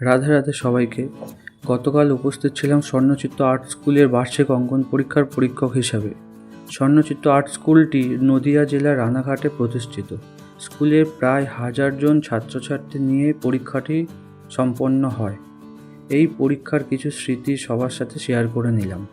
রাধে রাধে সবাইকে। গতকাল উপস্থিত ছিলাম স্বর্ণচিত্ত আর্ট স্কুলের বার্ষিক অঙ্কন পরীক্ষার পরীক্ষক হিসাবে। স্বর্ণচিত্ত আর্ট স্কুলটি নদিয়া জেলার রানাঘাটে প্রতিষ্ঠিত। স্কুলের প্রায় হাজার জন ছাত্রছাত্রী নিয়ে পরীক্ষাটি সম্পন্ন হয়। এই পরীক্ষার কিছু স্মৃতি সবার সাথে শেয়ার করে নিলাম।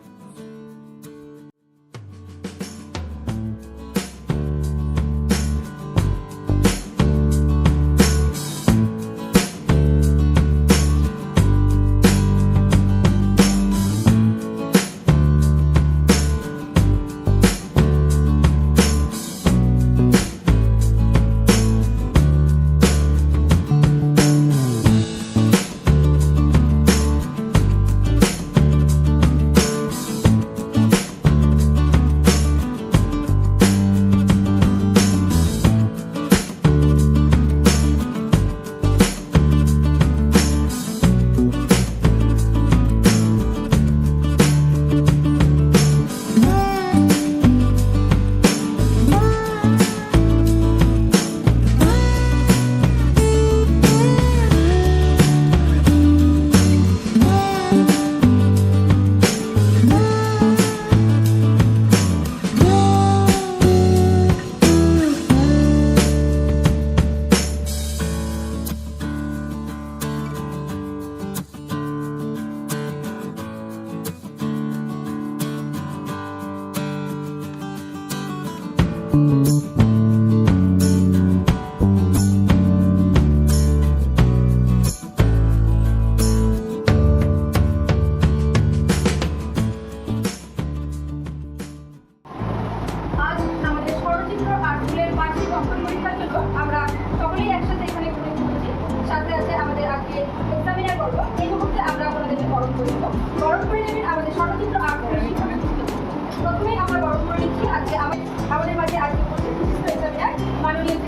আপনাদেরকে বরণ করে নেবেন আমাদের স্বরচিত্র আর্ট প্রথমেই আমরা বরণ করে নিচ্ছি আজকে আমাদের মাঝে আজকে উপস্থিত মাননীয়